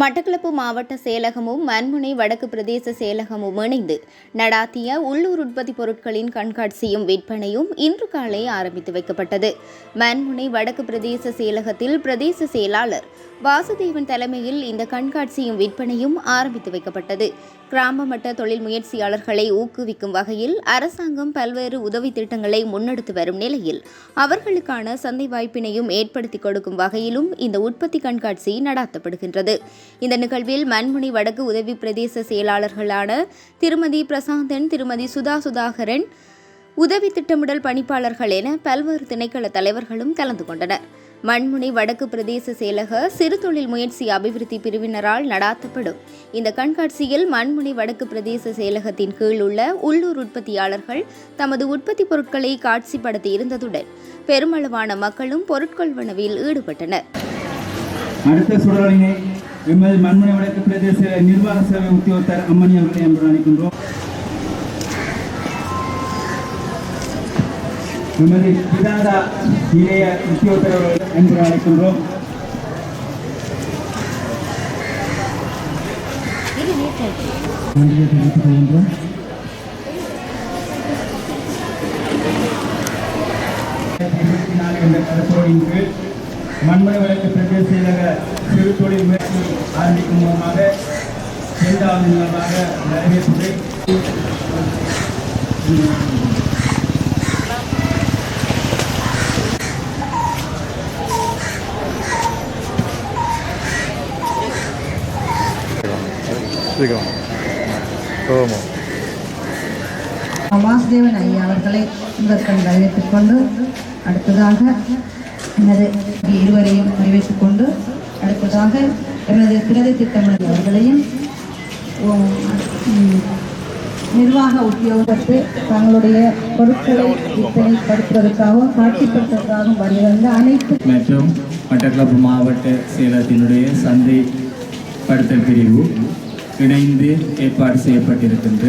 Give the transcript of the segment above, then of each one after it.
மட்டக்களப்பு மாவட்ட செயலகமும் மண்முனை வடக்கு பிரதேச செயலகமும் இணைந்து நடாத்திய உள்ளூர் உற்பத்தி பொருட்களின் கண்காட்சியும் விற்பனையும் இன்று காலை ஆரம்பித்து வைக்கப்பட்டது. மண்முனை வடக்கு பிரதேச செயலகத்தில் பிரதேச செயலாளர் வாசுதேவன் தலைமையில் இந்த கண்காட்சியும் விற்பனையும் ஆரம்பித்து வைக்கப்பட்டது. கிராம மட்ட தொழில் முயற்சியாளர்களை ஊக்குவிக்கும் வகையில் அரசாங்கம் பல்வேறு உதவி திட்டங்களை முன்னெடுத்து வரும் நிலையில் அவர்களுக்கான சந்தை வாய்ப்பினையும் ஏற்படுத்தி கொடுக்கும் வகையிலும் இந்த உற்பத்தி கண்காட்சி நடாத்தப்படுகின்றது. இந்த நிகழ்வில் மண்முனை வடக்கு உதவி பிரதேச செயலாளர்களான திருமதி பிரசாந்தன் திருமதி சுதா சுதாகரன் உதவி திட்டமிடல் பணிப்பாளர்கள் என பல்வேறு திணைக்கள தலைவர்களும் கலந்து கொண்டனர். மண்முனை வடக்கு பிரதேச செயலக சிறு தொழில் முயற்சி அபிவிருத்தி பிரிவினரால் நடாத்தப்படும். இந்த கண்காட்சியில் மண்முனை வடக்கு பிரதேச செயலகத்தின் கீழ் உள்ள உள்ளூர் உற்பத்தியாளர்கள் தமது உற்பத்தி பொருட்களை காட்சிப்படுத்தி இருந்ததுடன் பெருமளவான மக்களும் பொருட்கொள்வனவில் ஈடுபட்டனர். அடுத்த எமது மண்மனை வடக்கு பிரதேச நிர்வாக சேவை உத்தியோகத்தர் அம்மணி அவர்களை என்று அழைக்கின்றோம். எமது பிதாதா இளைய உத்தியோகத்தர் அவர்கள் என்று அழைக்கின்றோம். நன்றியை தெரிவித்துக் கொள்கின்றோம் இருபத்தி நாலு என்ற கருத்தோடின் கீழ் மண்மனை வழக்கு பிரதேச செயலக சிறு தொழில் முயற்சி ஆரம்பிக்கும் மூலமாக இரண்டாவது நிலமாக வாசுதேவன் ஐயா அவர்களை முதற்கண் வரவேற்றுக் கொண்டு அடுத்ததாக எனது இருவரையும் வரவேற்றுக் கொண்டு அடுத்ததாக எனது பிரதி திட்டமிடல் அவர்களையும் நிர்வாக உத்தியோகத்து தங்களுடைய பொருட்களை விற்பனைப்படுத்துவதற்காகவும் காட்சிப்படுத்துவதற்காகவும் வருகின்ற அனைத்து மற்றும் மட்டக்களப்பு மாவட்ட செயலகத்தினுடைய சந்தை படுத்தல் பிரிவு இணைந்து ஏற்பாடு செய்யப்பட்டிருக்கின்ற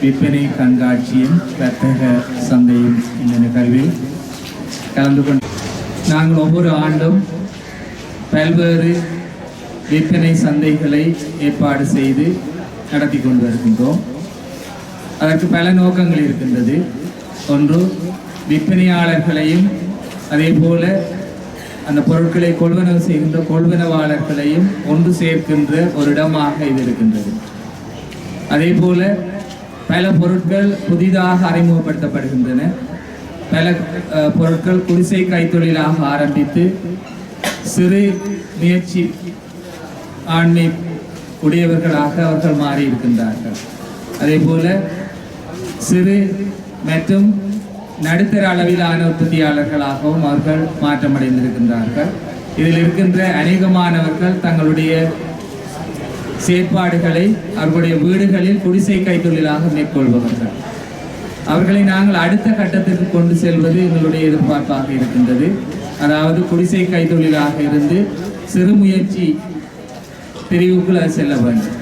விற்பனை கண்காட்சியும் வர்த்தக சந்தையும் இந்த நிகழ்வில் கலந்து கொண்டு நாங்கள் ஒவ்வொரு ஆண்டும் பல்வேறு விற்பனை சந்தைகளை ஏற்பாடு செய்து நடத்தி கொண்டு வருகின்றோம் அதற்கு பல நோக்கங்கள் இருக்கின்றது. ஒன்று விற்பனையாளர்களையும் அதே போல அந்த பொருட்களை கொள்வனவு செய்கின்ற கொள்வனவாளர்களையும் ஒன்று சேர்க்கின்ற ஒரு இடமாக இது இருக்கின்றது. அதே போல பல பொருட்கள் புதிதாக அறிமுகப்படுத்தப்படுகின்றன. பல பொருட்கள் குடிசை கைத்தொழிலாக ஆரம்பித்து சிறு முயற்சி ஆண்மை உடையவர்களாக அவர்கள் மாறி இருக்கின்றார்கள். அதே போல சிறு மற்றும் நடுத்தர அளவிலான உற்பத்தியாளர்களாகவும் அவர்கள் மாற்றமடைந்திருக்கின்றார்கள். இதில் இருக்கின்ற அநேகமானவர்கள் தங்களுடைய செயற்பாடுகளை அவர்களுடைய வீடுகளில் குடிசை கைத்தொழிலாக மேற்கொள்பவர்கள். அவர்களை நாங்கள் அடுத்த கட்டத்திற்கு கொண்டு செல்வது எங்களுடைய எதிர்பார்ப்பாக இருக்கின்றது. அதாவது குடிசை கைத்தொழிலாக இருந்து சிறு முயற்சி பிரிவுக்குள் செல்ல வேண்டும்.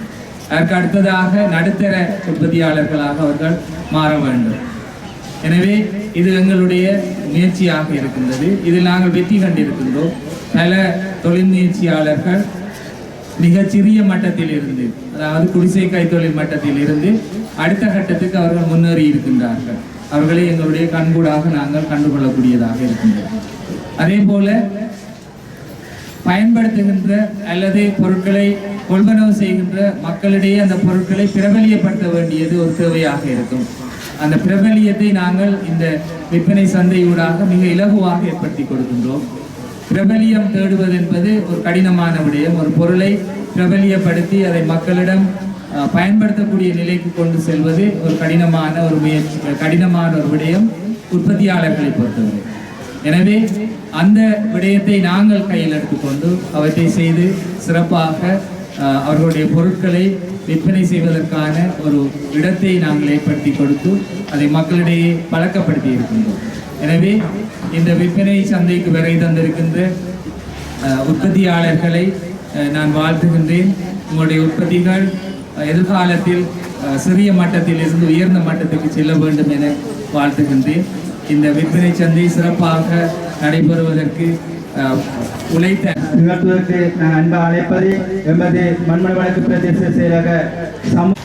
அதற்கு அடுத்ததாக நடுத்தர உற்பத்தியாளர்களாக அவர்கள் மாற வேண்டும். எனவே இது எங்களுடைய முயற்சியாக இருக்கின்றது. இதில் நாங்கள் வெற்றி கண்டிருக்கின்றோம். பல தொழில் முயற்சியாளர்கள் மிகச்சிறிய மட்டத்தில் இருந்து அதாவது குடிசை கைத்தொழில் மட்டத்தில் இருந்து அடுத்த கட்டத்துக்கு அவர்கள் முன்னேறி இருக்கின்றார்கள். அவர்களை எங்களுடைய கண்கூடாக நாங்கள் கண்டுகொள்ளக்கூடியதாக இருக்கின்றோம் அதே போல பயன்படுத்துகின்ற அல்லது பொருட்களை கொள்வனவு செய்கின்ற மக்களிடையே அந்த பொருட்களை பிரபலியப்படுத்த வேண்டியது ஒரு தேவையாக இருக்கும். அந்த பிரபலியத்தை நாங்கள் இந்த விற்பனை சந்தையூடாக மிக இலகுவாக ஏற்படுத்தி கொடுக்கின்றோம். பிரபலியம் தேடுவது என்பது ஒரு கடினமான விடயம். ஒரு பொருளை பிரபலியப்படுத்தி அதை மக்களிடம் பயன்படுத்தக்கூடிய நிலைக்கு கொண்டு செல்வது ஒரு கடினமான ஒரு முயற்சி கடினமான ஒரு விடயம் உற்பத்தியாளர்களை பொறுத்தவரை. எனவே அந்த விடயத்தை நாங்கள் கையில் எடுத்துக்கொண்டு அவற்றை செய்து சிறப்பாக அவர்களுடைய பொருட்களை விற்பனை செய்வதற்கான ஒரு இடத்தை நாங்கள் ஏற்படுத்தி கொடுத்து அதை மக்களிடையே பழக்கப்படுத்தி இருக்கின்றோம். எனவே இந்த விற்பனை சந்தைக்கு விரை தந்திருக்கின்ற உற்பத்தியாளர்களை நான் வாழ்த்துகின்றேன். உங்களுடைய உற்பத்திகள் எதிர்காலத்தில் சிறிய மட்டத்தில் இருந்து உயர்ந்த மட்டத்துக்கு செல்ல வேண்டும் என வாழ்த்துகின்றேன். இந்த விற்பனை சந்தை சிறப்பாக நடைபெறுவதற்கு உழைத்த நிகழ்த்துவதற்கு நான் அன்பா அழைப்பது எமது மண்மணி வழக்கு பிரதேச செயலக சமூக